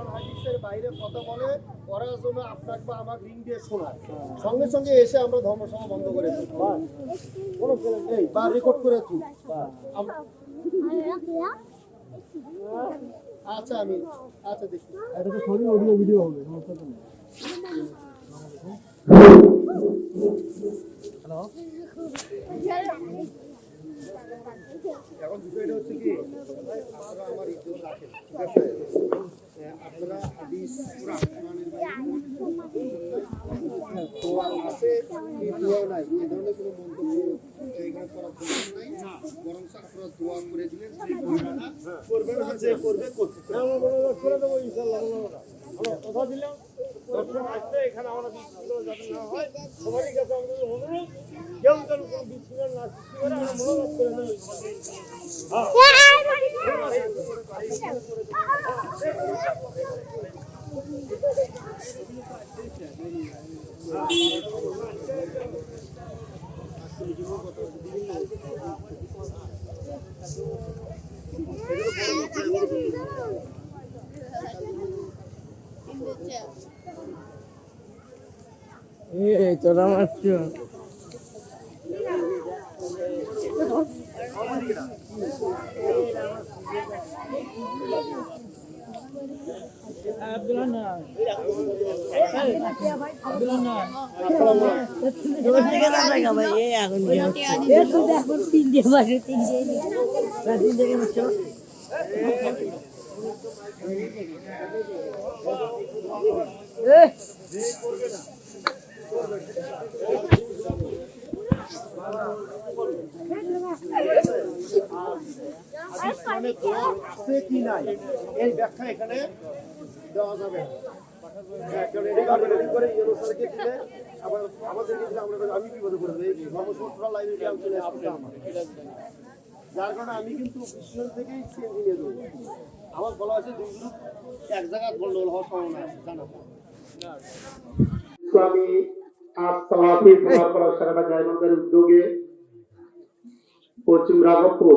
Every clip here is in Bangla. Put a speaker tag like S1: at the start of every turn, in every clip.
S1: কোরআন হাদিসের বাইরে কথা বলে ওরা জন্য আপনাকে বা আমার রিং দিয়ে শোনায়। সঙ্গে সঙ্গে এসে আমরা ধর্মসভা বন্ধ করে দিই। কোনো বা রেকর্ড করে তুই আচ্ছা আমি আচ্ছা দেখি।
S2: এটা তো সবই অডিও ভিডিও হবে সমস্যা তো নেই।
S1: এখন বিষয়টা হচ্ছে কি আপনারা আমার ইজ্জত রাখেন ঠিক আছে? আহ, আপনারা হাদিস আছে কি দোয়া নাই এই ধরনের কোনো মন্তব্য এখানে করার দরকার নাই বরং আপনারা দোয়া করে দিলেন সেই দোয়াটা করবেন যে করবে করতে
S2: ইনশাল্লাহ আমরা কথা দিলাম? এখানে আমরা বিশৃঙ্খলা যাতে আমাদের অনুরোধ, কেউ কোনো বিশৃঙ্খলা না সৃষ্টি করে, আমরা মনোভাব করে দেবো এই তোরা মারছ আব্দুল্লাহ না আব্দুল্লাহ না
S1: মানে এই ব্যাখ্যা এখানে দেওয়া যাবে আমি আমি আমি। যার কারণে আমি কিন্তু বিশ্বের থেকেই চেঞ্জ নিয়ে দেবো আমার বলা আছে দুই গ্রুপ, এক জায়গায় গন্ডগোল হওয়ার সম্ভাবনা আছে, জানো
S3: স্বামী আসালাফি করা সারাটা গাইবান্ধার উদ্যোগে পশ্চিম রাঘবপুর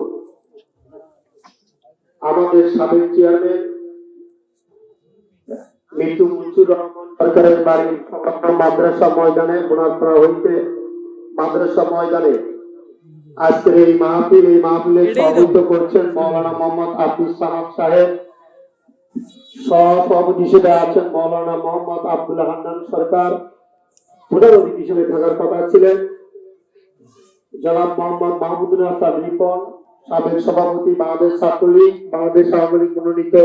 S3: আমাদের সাবেক চেয়ারম্যান মৃত্যু মুজিবুর রহমান সরকারের বাড়ি মাদ্রাসা ময়দানে বোনারপাড়া হইতে মাদ্রাসা ময়দানে আজকের এই মাহফিল এই মাহফিলে সভাপতিত্ব করছেন মৌলানা মোহাম্মদ আব্দুল সালাম সাহেব। সভাপতি হিসেবে আছেন মৌলানা মোহাম্মদ আব্দুল হান্নান সরকার। প্রধান অতিথি হিসেবে থাকার কথা ছিলেন জনাব মোহাম্মদ মাহমুদুল হাসান রিপন সাবেক সভাপতি, বাংলাদেশ ছাত্রলীগ, বাংলাদেশ আওয়ামী লীগ মনোনীত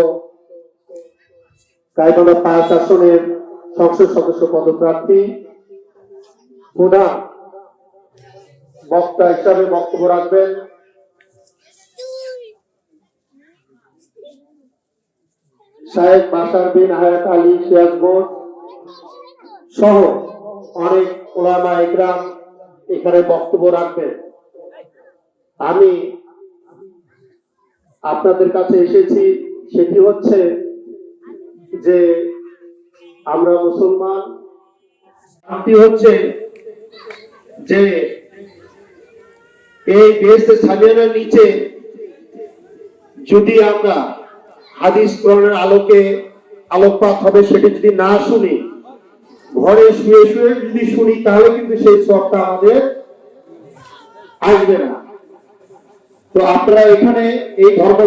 S3: গাইবান্ধা পাঁচ আসনের সংসদ সদস্য পদপ্রার্থী। প্রধান বক্তা হিসাবে বক্তব্য রাখবেন। শাহেদ বাসার বিন হায়াত আলী সিয়াজগঞ্জ সহ অনেক ওলামা একরাম এখানে বক্তব্য রাখবেন। আমি আপনাদের কাছে এসেছি, সেটি হচ্ছে যে আমরা মুসলমান, শান্তি হচ্ছে যে এই বেহেস্তে সামিয়ানার নিচে যদি আমরা হাদিস কোরআনের আলোকে আলোকপাত হবে, সেটি যদি না শুনি ঘরে শুয়ে শুয়ে যদি শুনি, তাহলে কিন্তু সেই সবটা আমাদের আসবে না। তো আপনারা এখানে এই ধর্ম